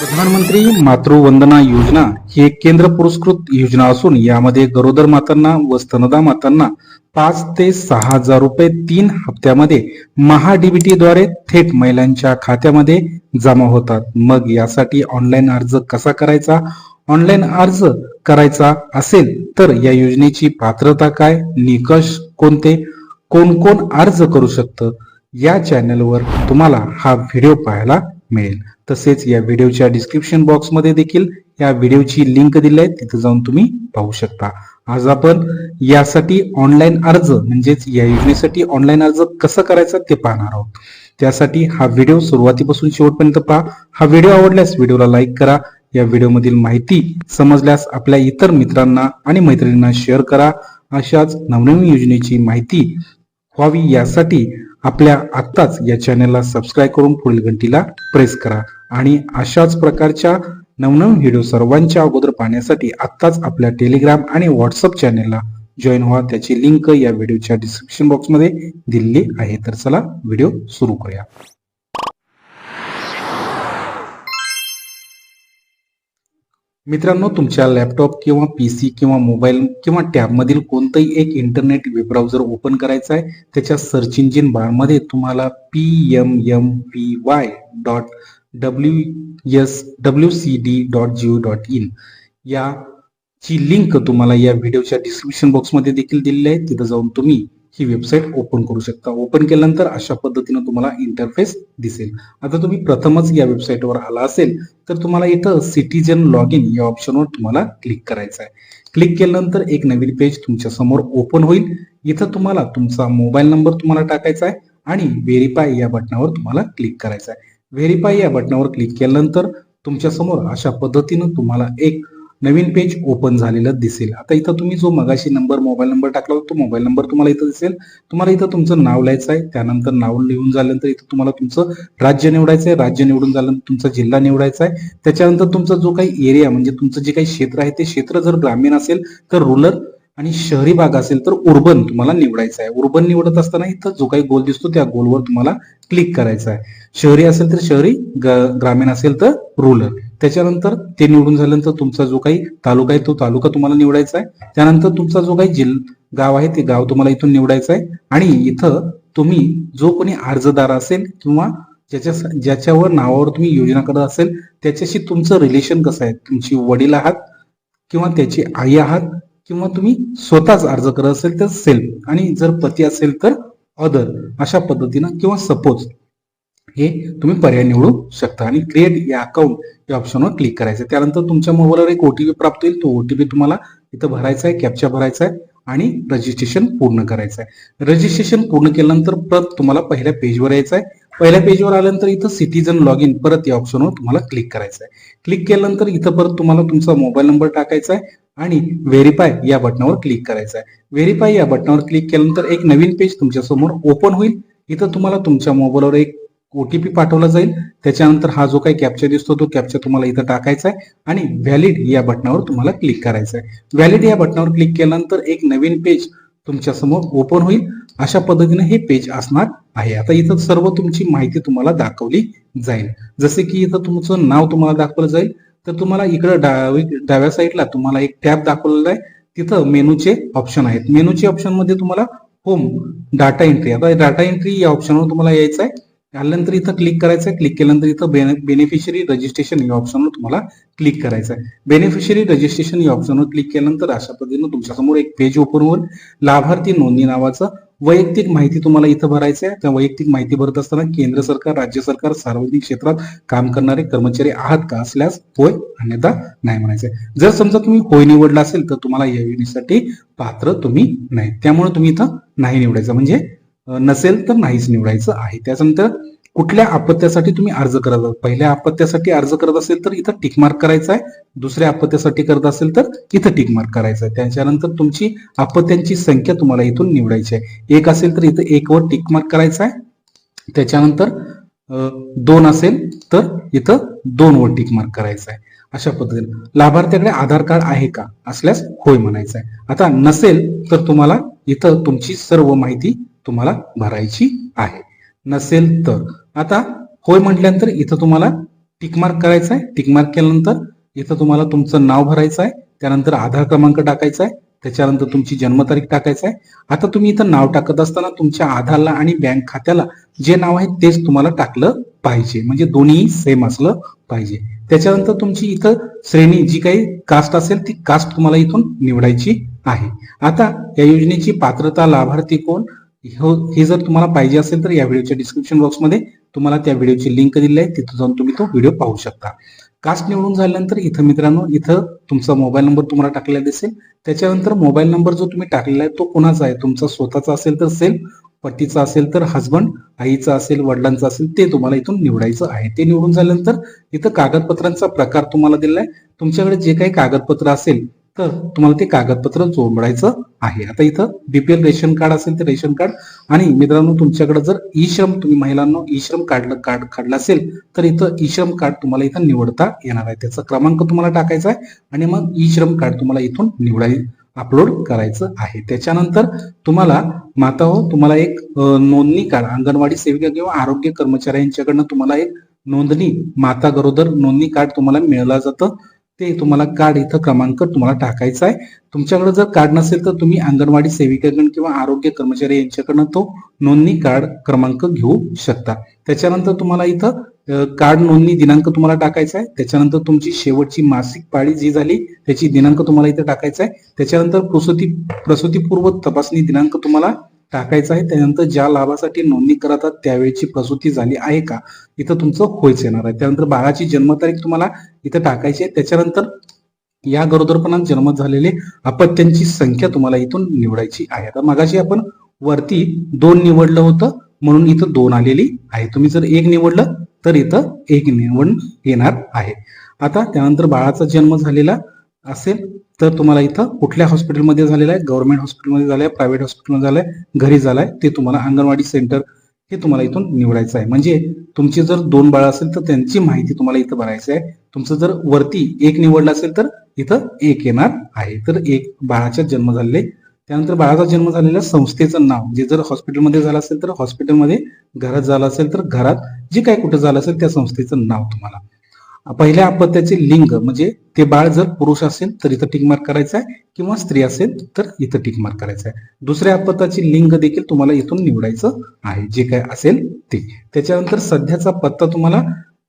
प्रधानमंत्री मातृवंदना योजना ही एक केंद्र पुरस्कृत योजना असून यामध्ये गरोदर मातांना व स्तनदा मातांना पाच ते सहा हजार रुपये तीन हप्त्यामध्ये महाडीबीटी द्वारे थेट महिलांच्या खात्यामध्ये जमा होतात. मग यासाठी ऑनलाईन अर्ज कसा करायचा? ऑनलाईन अर्ज करायचा असेल तर या योजनेची पात्रता काय? निकष कोणते? कोण कोण अर्ज करू शकतं? या चॅनलवर तुम्हाला हा व्हिडिओ पाहायला मिळेल. तसेच या व्हिडिओच्या डिस्क्रिप्शन बॉक्समध्ये देखील या व्हिडिओची लिंक दिली आहे. तिथे जाऊन तुम्ही पाहू शकता. आज आपण यासाठी ऑनलाईन अर्ज म्हणजेच या योजनेसाठी ऑनलाईन अर्ज कसं करायचा ते पाहणार आहोत. त्यासाठी हा व्हिडिओ सुरुवातीपासून शेवटपर्यंत पहा. हा व्हिडिओ आवडल्यास व्हिडिओला लाईक करा. या व्हिडिओमधील माहिती समजल्यास आपल्या इतर मित्रांना आणि मैत्रिणींना शेअर करा. अशाच नवनवीन योजनेची माहिती व्हावी यासाठी आपल्या आत्ताच या चॅनलला सबस्क्राईब करून पुढील घंटीला प्रेस करा. आणि अशाच प्रकारच्या नवनवीन व्हिडिओ सर्वांच्या अगोदर पाहण्यासाठी आत्ताच आपल्या टेलिग्राम आणि व्हॉट्सअप चॅनेलला जॉईन व्हा. त्याची लिंक या व्हिडिओच्या डिस्क्रिप्शन बॉक्समध्ये दिलेली आहे. तर चला व्हिडिओ सुरू करूया. मित्रांनो तुमच्या लॅपटॉप किंवा पी सी किंवा मोबाईल किंवा टॅबमधील कोणतंही एक इंटरनेट वेब ब्राउझर ओपन करायचं आहे त्याच्या सर्च इंजिन बारमध्ये तुम्हाला P M M P Y dot W S W C D dot Jio dot in या ची लिंक तुम्हाला या व्हिडिओच्या डिस्क्रिप्शन बॉक्समध्ये देखील दिलेली आहे. तिथं जाऊन तुम्ही ही वेबसाईट ओपन करू शकता. ओपन केल्यानंतर अशा पद्धतीनं तुम्हाला इंटरफेस दिसेल. आता तुम्ही प्रथमच या वेबसाईटवर आला असेल तर तुम्हाला इथं सिटीजन लॉग इन या ऑप्शनवर तुम्हाला क्लिक करायचं आहे. क्लिक केल्यानंतर एक नवीन पेज तुमच्यासमोर ओपन होईल. इथं तुम्हाला तुमचा मोबाईल नंबर तुम्हाला टाकायचा आहे आणि व्हेरीफाय या बटनावर तुम्हाला क्लिक करायचं आहे. व्हेरीफाय या बटनावर क्लिक केल्यानंतर तुमच्यासमोर अशा पद्धतीनं तुम्हाला एक नवीन पेज ओपन झालेलं दिसेल. आता इथं तुम्ही जो मगाशी नंबर मोबाईल नंबर टाकला होता तो मोबाईल नंबर तुम्हाला इथं दिसेल. तुम्हाला इथं तुमचं नाव लिहायचं आहे. त्यानंतर नाव लिहून झाल्यानंतर इथं तुम्हाला तुमचं राज्य निवडायचं आहे. राज्य निवडून झाल्यानंतर तुमचा जिल्हा निवडायचा आहे. त्याच्यानंतर तुमचा जो काही एरिया म्हणजे तुमचं जे काही क्षेत्र आहे ते क्षेत्र जर ग्रामीण असेल तर रुरल आणि शहरी भाग असेल तर उर्बन तुम्हाला निवडायचं आहे. उर्बन निवडत असताना इथं जो काही गोल दिसतो त्या गोलवर तुम्हाला क्लिक करायचा आहे. शहरी असेल तर शहरी ग्रामीण असेल तर रुरल त्याच्यानंतर ते निवडून झाल्यानंतर तुमचा जो काही तालुका आहे तो तालुका तुम्हाला निवडायचा आहे. त्यानंतर तुमचा जो काही जिल गाव आहे ते गाव तुम्हाला इथून निवडायचं आहे. आणि इथं तुम्ही जो कोणी अर्जदार असेल किंवा ज्याच्या ज्याच्यावर नावावर तुम्ही योजना करत असेल त्याच्याशी तुमचं रिलेशन कसं आहे? तुमची वडील आहात किंवा त्याची आई आहात किंवा तुम्ही स्वतःच अर्ज करत असेल तर सेल्फ. आणि जर पती असेल तर अदर अशा पद्धतीनं किंवा सपोज हे तुम्ही पर्याय निवडू शकता. आणि क्रिएट या अकाउंट या ऑप्शनवर क्लिक करायचं. त्यानंतर तुमच्या मोबाईलवर एक ओटीपी प्राप्त होईल. तो ओटीपी तुम्हाला इथं भरायचा आहे कॅप्चा भरायचा आहे आणि रजिस्ट्रेशन पूर्ण करायचं आहे. रजिस्ट्रेशन पूर्ण केल्यानंतर परत तुम्हाला पहिल्या पेजवर यायचं आहे. पहिल्या पेजवर आल्यानंतर इथं सिटीजन लॉग इन परत या ऑप्शनवर तुम्हाला क्लिक करायचं आहे. क्लिक केल्यानंतर इथं परत तुम्हाला तुमचा मोबाईल नंबर टाकायचा आहे आणि व्हेरीफाय या बटनावर क्लिक करायचं आहे. व्हेरीफाय या बटनावर क्लिक केल्यानंतर एक नवीन पेज तुमच्यासमोर ओपन होईल. इथं तुम्हाला तुमच्या मोबाईलवर एक ओटीपी पाठवला जाईल. त्याच्यानंतर हा जो काही कॅप्चर दिसतो तो कॅप्चर तुम्हाला इथं टाकायचा आहे आणि व्हॅलिड या बटनावर तुम्हाला क्लिक करायचं आहे. व्हॅलिड या बटनावर क्लिक केल्यानंतर एक नवीन पेज तुमच्यासमोर ओपन होईल. अशा पद्धतीने हे पेज असणार आहे. आता इथं सर्व तुमची माहिती तुम्हाला दाखवली जाईल. जसे की इथं तुमचं नाव तुम्हाला दाखवलं जाईल. तर तुम्हाला इकडं डावी डाव्या साईडला तुम्हाला एक टॅब दाखवलेला आहे. तिथं मेनूचे ऑप्शन आहेत. मेनूचे ऑप्शनमध्ये तुम्हाला होम डाटा एंट्री आता डाटा एंट्री या ऑप्शनवर तुम्हाला यायचं आहे. आल्यानंतर इथं क्लिक करायचं आहे क्लिक केल्यानंतर इथं बेनिफिशरी रजिस्ट्रेशन या ऑप्शनवर तुम्हाला क्लिक करायचं आहे बेनिफिशरी रजिस्ट्रेशन या ऑप्शनवर क्लिक केल्यानंतर अशा पद्धतीनं तुमच्यासमोर एक पेज ओपन होईल. लाभार्थी नोंदणी नावाचं वैयक्तिक माहिती तुम्हाला इथं भरायचं आहे त्या वैयक्तिक माहिती भरत असताना केंद्र सरकार राज्य सरकार सार्वजनिक क्षेत्रात काम करणारे कर्मचारी आहात का असल्यास होय अन्यथा नाही म्हणायचंय. जर समजा तुम्ही होय निवडला असेल तर तुम्हाला या योजनेसाठी पात्र तुम्ही नाही. त्यामुळे तुम्ही इथं नाही निवडायचं. म्हणजे नसेल तर नाहीच निवडायचं आहे. त्याच्यानंतर कुठल्या अपत्यासाठी तुम्ही अर्ज करत आहात? पहिल्या अपत्यासाठी अर्ज करत असेल तर इथं टिक मार्क करायचा आहे. दुसऱ्या अपत्यासाठी करत असेल तर इथं टिकमार्क करायचा करायचं आहे. त्याच्यानंतर तुमची अपत्यांची संख्या तुम्हाला इथून निवडायची आहे. एक असेल तर इथं एक वर करायचा आहे. त्याच्यानंतर दोन असेल तर इथं दोन वर टिक मार्क करायचा आहे. अशा पद्धतीने. लाभार्थ्याकडे आधार कार्ड आहे का? असल्यास होय म्हणायचं आहे. आता नसेल तर तुम्हाला इथं तुमची सर्व माहिती तुम्हाला भरायची आहे. नसेल तर. आता होय म्हटल्यानंतर इथं तुम्हाला टिकमार्क करायचा आहे. टिकमार्क केल्यानंतर इथं तुम्हाला तुमचं नाव भरायचं आहे. त्यानंतर आधार क्रमांक टाकायचा आहे. त्याच्यानंतर तुमची जन्मतारीख टाकायचं आहे. आता तुम्ही इथं नाव टाकत असताना तुमच्या आधारला आणि बँक खात्याला जे नाव आहे तेच तुम्हाला टाकलं पाहिजे. म्हणजे दोन्ही सेम असलं पाहिजे. त्याच्यानंतर तुमची इथं श्रेणी जी काही कास्ट असेल ती कास्ट तुम्हाला इथून निवडायची आहे. आता या योजनेची पात्रता लाभार्थी कोण? हो- हे जर तुम्हाला पाहिजे असेल तर या व्हिडिओच्या डिस्क्रिप्शन बॉक्समध्ये तुम्हाला त्या व्हिडिओची लिंक दिली आहे. तिथं जाऊन तुम्ही तो व्हिडिओ पाहू शकता. कास्ट निवडून झाल्यानंतर इथं मित्रांनो इथं तुमचा मोबाईल नंबर तुम्हाला टाकलेला दिसेल. त्याच्यानंतर मोबाईल नंबर जो तुम्ही टाकलेला आहे तो कोणाचा आहे? तुमचा स्वतःचा असेल तर सेल्फ पतीचा असेल तर हजबंड आईचा असेल वडिलांचा असेल ते तुम्हाला इथून निवडायचं आहे. ते निवडून झाल्यानंतर इथं कागदपत्रांचा प्रकार तुम्हाला दिलाय तुमच्याकडे जे काही कागदपत्र असेल तर तुम्हाला ते कागदपत्र जोडायचं आहे. आता इथं बीपीएल रेशन कार्ड असेल तर रेशन कार्ड. आणि मित्रांनो तुमच्याकडे जर ई श्रम तुम्ही महिलांना ई श्रम कार्ड कार्ड काढलं असेल तर इथं ई श्रम कार्ड तुम्हाला इथं निवडता येणार आहे. त्याचा क्रमांक तुम्हाला टाकायचा आहे आणि मग ई श्रम कार्ड तुम्हाला इथून निवडाय अपलोड करायचं आहे. त्याच्यानंतर तुम्हाला माता हो तुम्हाला एक नोंदणी कार्ड अंगणवाडी सेविका किंवा आरोग्य कर्मचाऱ्यांच्याकडनं तुम्हाला एक नोंदणी माता गरोदर नोंदणी कार्ड तुम्हाला मिळलं जातं. ते तुम्हाला कार्ड इथं क्रमांक तुम्हाला टाकायचा आहे. तुमच्याकडे जर कार्ड नसेल तर तुम्ही अंगणवाडी सेविकेकडून किंवा आरोग्य कर्मचारी यांच्याकडनं तो नोंदणी कार्ड क्रमांक घेऊ शकता. त्याच्यानंतर तुम्हाला इथं कार्ड नोंदणी दिनांक तुम्हाला टाकायचा आहे. त्याच्यानंतर तुमची शेवटची मासिक पाळी जी झाली त्याची दिनांक तुम्हाला इथं टाकायचा आहे. त्याच्यानंतर प्रसूती प्रसूतीपूर्व तपासणी दिनांक तुम्हाला टाकायचं आहे. त्यानंतर ज्या लाभासाठी नोंदणी करतात त्यावेळेची प्रसूती झाली आहे का? इथं तुमचं होयच येणार आहे. त्यानंतर बाळाची जन्मतारीख तुम्हाला इथं टाकायची आहे. त्याच्यानंतर या गरोदरपणात जन्म झालेले अपत्यांची संख्या तुम्हाला इथून निवडायची आहे. आता मगाशी आपण वरती दोन निवडलं होतं म्हणून इथं दोन आलेली आहे. तुम्ही जर एक निवडलं तर इथं एक निवड येणार आहे. आता त्यानंतर बाळाचा जन्म झालेला असेल तर तुम्हाला इथं कुठल्या हॉस्पिटलमध्ये झालेला आहे? गव्हर्नमेंट हॉस्पिटलमध्ये झालाय प्रायव्हेट हॉस्पिटलमध्ये झालाय घरी झालाय ते तुम्हाला अंगणवाडी सेंटर हे तुम्हाला इथून निवडायचं आहे. म्हणजे तुमची जर दोन बाळ असेल तर त्यांची माहिती तुम्हाला इथं भरायची आहे. तुमचं जर वरती एक निवडलं असेल तर इथं एक येणार आहे. तर एक बाळाचा जन्म झालेले. त्यानंतर बाळाचा जन्म झालेल्या संस्थेचं नाव जे जर हॉस्पिटलमध्ये झालं असेल तर हॉस्पिटलमध्ये घरात झालं असेल तर घरात जे काय कुठं झालं असेल त्या संस्थेचं नाव तुम्हाला. पहिल्या अपत्याचे लिंग म्हणजे ते बाळ जर पुरुष असेल तर इथं टिक मार्क करायचं आहे किंवा स्त्री असेल तर इथं टिक मार्क करायचं आहे. दुसऱ्या अपत्याचे लिंग देखील तुम्हाला इथून निवडायचं आहे जे काय असेल ते. त्याच्यानंतर सध्याचा पत्ता तुम्हाला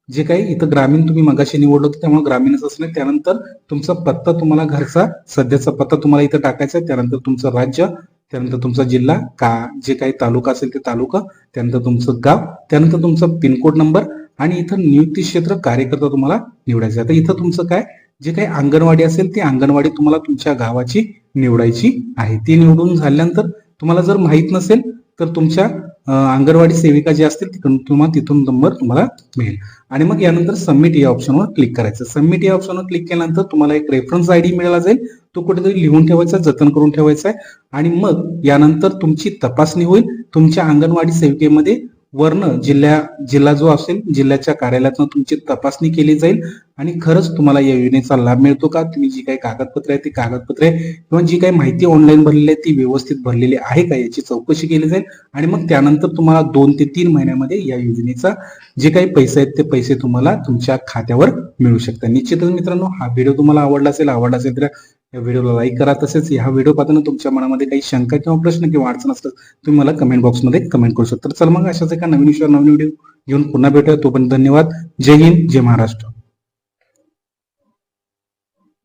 जे काही इथं ग्रामीण तुम्ही मगाशी निवडलं होतं त्यामुळे ग्रामीणच असणे त्यानंतर तुमचा पत्ता तुम्हाला घरचा सध्याचा पत्ता तुम्हाला इथं टाकायचा आहे. त्यानंतर तुमचं राज्य त्यानंतर तुमचा जिल्हा का जे काही तालुका असेल ते तालुका त्यानंतर तुमचं गाव त्यानंतर तुमचा पिनकोड नंबर आणि इथं नियुक्ती क्षेत्र कार्यकर्ता तुम्हाला निवडायचा आहे. आता इथं तुमचं काय? जे काही अंगणवाडी असेल ती अंगणवाडी तुम्हाला तुमच्या गावाची निवडायची आहे. ती निवडून झाल्यानंतर तुम्हाला जर माहीत नसेल तर तुमच्या अंगणवाडी सेविका जे असतील तिकडून तुम्हाला तिथून नंबर तुम्हाला मिळेल. आणि मग यानंतर सबमिट या ऑप्शनवर क्लिक करायचं. सबमिट या ऑप्शनवर क्लिक केल्यानंतर तुम्हाला एक रेफरन्स आय डी मिळाला जाईल. तो कुठेतरी लिहून ठेवायचा जतन करून ठेवायचा आहे. आणि मग यानंतर तुमची तपासणी होईल. तुमच्या अंगणवाडी सेविकेमध्ये वर्ण जिल्ह्या जिल्हा जो असेल जिल्ह्याच्या कार्यालयातून तुमची तपासणी केली जाईल आणि खरंच तुम्हाला या योजनेचा लाभ मिळतो का? तुम्ही जी काही कागदपत्रे आहेत ती कागदपत्रे किंवा जी काही माहिती ऑनलाईन भरलेली आहे ती व्यवस्थित भरलेली आहे का? याची चौकशी केली जाईल आणि मग त्यानंतर तुम्हाला दोन ते तीन महिन्यामध्ये या योजनेचा जे काही पैसे आहेत ते पैसे तुम्हाला तुमच्या खात्यावर मिळू शकतात. निश्चितच मित्रांनो हा व्हिडिओ तुम्हाला आवडला असेल आवडला असेल तर या व्हिडिओला लाईक करा. तसेच ह्या व्हिडिओ पाहताना तुमच्या मनामध्ये काही शंका किंवा प्रश्न किंवा अडचण असतात तुम्ही मला कमेंट बॉक्समध्ये कमेंट करू शकता. तर चल मग अशाच एका नवीन विषयावर नवीन व्हिडिओ घेऊन पुन्हा भेटूया. तोपर्यंत धन्यवाद. जय हिंद जय महाराष्ट्र.